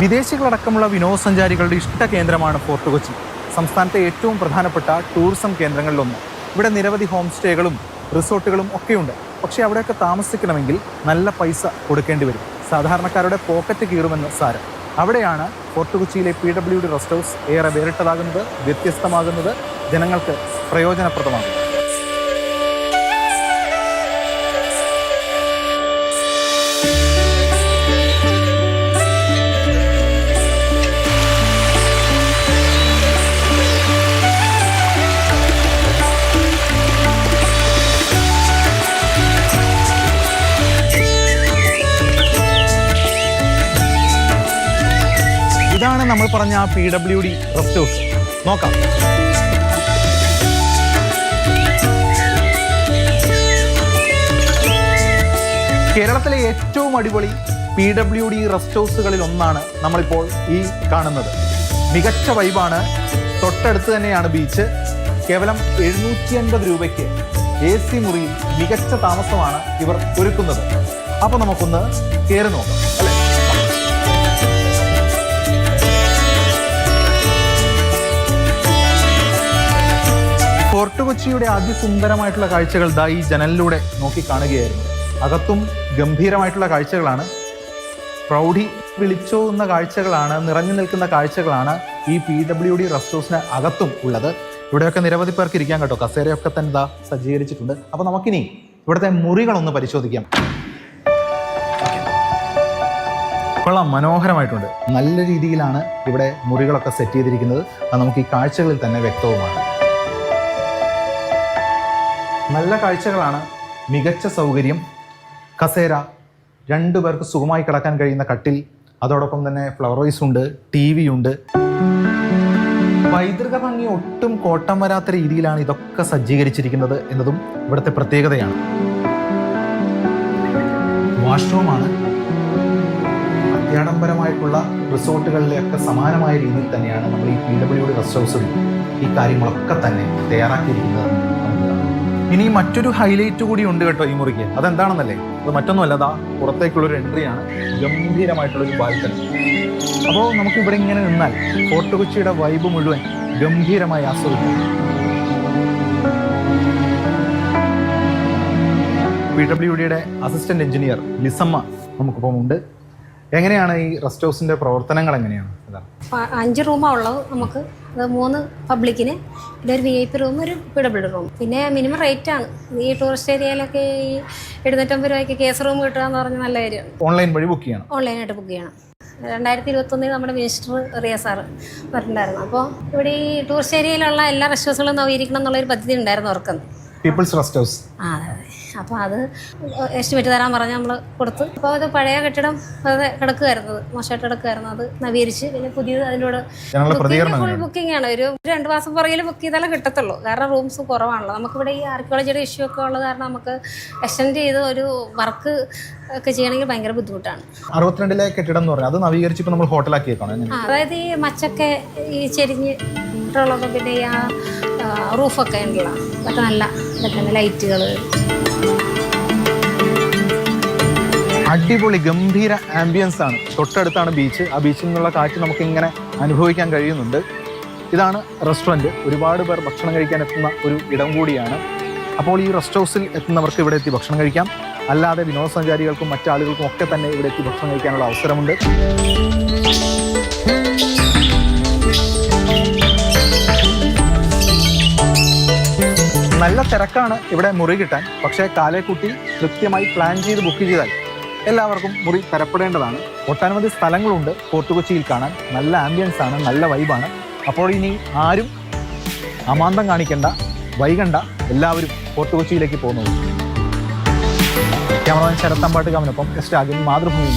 വിദേശികളടക്കമുള്ള വിനോദസഞ്ചാരികളുടെ ഇഷ്ട കേന്ദ്രമാണ് ഫോർട്ട് കൊച്ചി. സംസ്ഥാനത്തെ ഏറ്റവും പ്രധാനപ്പെട്ട ടൂറിസം കേന്ദ്രങ്ങളിലൊന്ന്. ഇവിടെ നിരവധി ഹോം സ്റ്റേകളും റിസോർട്ടുകളും ഒക്കെയുണ്ട്. പക്ഷേ അവിടെയൊക്കെ താമസിക്കണമെങ്കിൽ നല്ല പൈസ കൊടുക്കേണ്ടി വരും. സാധാരണക്കാരുടെ പോക്കറ്റ് കീറുമെന്ന് സാരം. അവിടെയാണ് ഫോർട്ട് കൊച്ചിയിലെ P W D rest house ഏറെ വേറിട്ടതാകുന്നത് വ്യത്യസ്തമാകുന്നത് ജനങ്ങൾക്ക് പ്രയോജനപ്രദമാകുന്നത്. നമ്മൾ പറഞ്ഞ ആ P W D rest house നോക്കാം. കേരളത്തിലെ ഏറ്റവും അടിപൊളി പി ഡബ്ല്യു ഡി റെസ്റ്റ് ഹൗസുകളിൽ ഒന്നാണ് നമ്മളിപ്പോൾ ഈ കാണുന്നത്. മികച്ച വൈബാണ്. തൊട്ടടുത്ത് തന്നെയാണ് ബീച്ച് കേവലം എഴുന്നൂറ്റി അൻപത് രൂപയ്ക്ക് എ സി മുറിയിൽ മികച്ച താമസമാണ് ഇവർ ഒരുക്കുന്നത്. അപ്പോൾ നമുക്കൊന്ന് കയറി നോക്കാം. അല്ലേ? ഫോർട്ട് കൊച്ചിയുടെ അതിസുന്ദരമായിട്ടുള്ള കാഴ്ചകൾ ദാ ഈ ജനലിലൂടെ നോക്കി കാണുകയായിരുന്നു അകത്തും ഗംഭീരമായിട്ടുള്ള കാഴ്ചകളാണ്. പ്രൗഢി വിളിച്ചോകുന്ന കാഴ്ചകളാണ് നിറഞ്ഞു നിൽക്കുന്ന കാഴ്ചകളാണ് ഈ പി ഡബ്ല്യു ഡി റെസ്റ്റ് അകത്തും ഉള്ളത്. ഇവിടെയൊക്കെ നിരവധി പേർക്ക് ഇരിക്കാൻ കേട്ടോ. കസേരയൊക്കെ തന്നെ ഇതാ സജ്ജീകരിച്ചിട്ടുണ്ട്. അപ്പോൾ നമുക്കിനി ഇവിടുത്തെ മുറികളൊന്ന് പരിശോധിക്കാം. കൊള്ളാം മനോഹരമായിട്ടുണ്ട്. നല്ല രീതിയിലാണ് ഇവിടെ മുറികളൊക്കെ സെറ്റ് ചെയ്തിരിക്കുന്നത്. അത് നമുക്ക് ഈ കാഴ്ചകളിൽ തന്നെ വ്യക്തവുമാണ്. നല്ല കാഴ്ചകളാണ് മികച്ച സൗകര്യം. കസേര രണ്ടു പേർക്ക് സുഖമായി കിടക്കാൻ കഴിയുന്ന കട്ടിൽ അതോടൊപ്പം തന്നെ ഫ്ലവർ വൈസ് ഉണ്ട് ടി വി ഉണ്ട്. പൈതൃക ഭംഗി ഒട്ടും കോട്ടം വരാത്ത രീതിയിലാണ് ഇതൊക്കെ സജ്ജീകരിച്ചിരിക്കുന്നത് എന്നതും ഇവിടുത്തെ പ്രത്യേകതയാണ്. വാഷ്റൂമാണ് അത്യാഡംബരമായിട്ടുള്ള റിസോർട്ടുകളിലെയൊക്കെ സമാനമായ രീതിയിൽ തന്നെയാണ് നമ്മൾ ഈ പി ഡബ്ല്യു ഡി റെസ്റ്റ് ഹൗസിൽ ഈ കാര്യങ്ങളൊക്കെ തന്നെ തയ്യാറാക്കിയിരിക്കുന്നത്. ഇനി മറ്റൊരു ഹൈലൈറ്റ് കൂടി ഉണ്ട് കേട്ടോ ഈ മുറിക്ക്. അതെന്താണെന്നല്ലേ? അത് മറ്റൊന്നുമല്ല അതാ പുറത്തേക്കുള്ളൊരു എൻട്രിയാണ് ഗംഭീരമായിട്ടുള്ളൊരു ബാൽക്കണി അപ്പോൾ നമുക്ക് ഇവിടെ ഇങ്ങനെ നിന്നാൽ ഫോർട്ട് കൊച്ചിയുടെ വൈബ് മുഴുവൻ ഗംഭീരമായി ആസ്വദിക്കാം. പി ഡബ്ല്യു ഡിയുടെ അസിസ്റ്റന്റ് എഞ്ചിനീയർ ലിസമ്മ നമുക്കിപ്പം ഉണ്ട്. എങ്ങനെയാണ് ഈ റെസ്റ്റ് ഹൗസിന്റെ പ്രവർത്തനങ്ങൾ എങ്ങനെയാണ്? അഞ്ച് റൂമാണ് ഉള്ളത് നമുക്ക്. അത് മൂന്ന് പബ്ലിക്കിന് പിന്നെ ഒരു വി ഐ പി റൂം ഒരു പി ഡബ്ല്യു റൂം പിന്നെ മിനിമം റേറ്റ് ആണ്. ഈ ടൂറിസ്റ്റ് ഏരിയയിലൊക്കെ ഈ എഴുന്നൂറ്റമ്പത് രൂപയ്ക്ക് കേസ് റൂം കിട്ടുക എന്ന് പറഞ്ഞാൽ നല്ല കാര്യമാണ് ഓൺലൈൻ വഴി ബുക്ക് ചെയ്യണം. ഓൺലൈനായിട്ട് ബുക്ക് ചെയ്യണം. രണ്ടായിരത്തി ഇരുപത്തൊന്നിൽ നമ്മുടെ മിനിസ്റ്റർ റിയ സാർ പറഞ്ഞിട്ടുണ്ടായിരുന്നു. അപ്പോൾ ഇവിടെ ഈ ടൂറിസ്റ്റ് ഏരിയയിലുള്ള എല്ലാ റെസ്റ്റോറൻസുകളും നവീകരിക്കണം എന്നുള്ളൊരു പദ്ധതി ഉണ്ടായിരുന്നു അവർക്ക് പീപ്പിൾസ് റെസ്റ്റ് ഹൗസ് ആ അപ്പോൾ അത്. എസ്റ്റിമേറ്റ് തരാൻ പറഞ്ഞ് നമ്മൾ കൊടുത്തു. അപ്പോൾ അത് പഴയ കെട്ടിടം വെറുതെ കിടക്കുമായിരുന്നു മോശമായിട്ട് കിടക്കുമായിരുന്നു അത് നവീകരിച്ച് പിന്നെ പുതിയത് അതിനോട് ഫുൾ ബുക്കിംഗ് ആണ്. ഒരു രണ്ട് മാസം പുറകിൽ ബുക്ക് ചെയ്താലേ കിട്ടത്തുള്ളൂ. കാരണം റൂംസ് കുറവാണല്ലോ. നമുക്കിവിടെ ഈ ആർക്കിയോളജിയുടെ ഇഷ്യൂ ഒക്കെ ഉള്ളത് കാരണം നമുക്ക് എക്സ്റ്റെൻഡ് ചെയ്ത് ഒരു വർക്ക് ഒക്കെ ചെയ്യണമെങ്കിൽ ഭയങ്കര ബുദ്ധിമുട്ടാണ്. അറുപത്തിരണ്ടിലെ കെട്ടിടം എന്ന് പറഞ്ഞാൽ അത് നവീകരിച്ച് ഇപ്പോൾ നമ്മൾ ഹോട്ടലാക്കിയേക്കാണ് അതായത് ഈ മച്ചൊക്കെ ഈ ചെരിഞ്ഞ് ഇട്ടുള്ളതും പിന്നെ ഈ ആ റൂഫൊക്കെ ഉണ്ടല്ലോ അതൊക്കെ നല്ല ഇതൊക്കെ ലൈറ്റുകൾ. അടിപൊളി ഗംഭീര ആംബിയൻസ് ആണ്. തൊട്ടടുത്താണ് ബീച്ച് ആ ബീച്ചിൽ നിന്നുള്ള കാറ്റ് നമുക്ക് ഇങ്ങനെ അനുഭവിക്കാൻ കഴിയുന്നുണ്ട്. ഇതാണ് റെസ്റ്റോറന്റ് ഒരുപാട് പേർ ഭക്ഷണം കഴിക്കാൻ എത്തുന്ന ഒരു ഇടം കൂടിയാണ്. അപ്പോൾ ഈ റെസ്റ്റ് ഹൗസിൽ എത്തുന്നവർക്ക് ഇവിടെ എത്തി ഭക്ഷണം കഴിക്കാം. അല്ലാതെ വിനോദസഞ്ചാരികൾക്കും മറ്റാളുകൾക്കും ഒക്കെ തന്നെ ഇവിടെ എത്തി ഭക്ഷണം കഴിക്കാനുള്ള അവസരമുണ്ട്. നല്ല തിരക്കാണ് ഇവിടെ മുറി കിട്ടാൻ. പക്ഷേ കാലേക്കുട്ടി കൃത്യമായി പ്ലാൻ ചെയ്ത് ബുക്ക് ചെയ്താൽ എല്ലാവർക്കും മുറി തരപ്പെടേണ്ടതാണ്. ഒട്ടനവധി സ്ഥലങ്ങളുണ്ട് ഫോർട്ട് കൊച്ചിയിൽ കാണാൻ. നല്ല ആംബിയൻസ് ആണ് നല്ല വൈബാണ് അപ്പോൾ ഇനി ആരും അമാന്തം കാണിക്കേണ്ട വൈകണ്ട. എല്ലാവരും ഫോർട്ട് കൊച്ചിയിലേക്ക് പോകുന്നു. ക്യാമറമാൻ ശരത്തമ്പാട്ട് കാമിനൊപ്പം എസ് രാജൻ മാതൃഭൂമി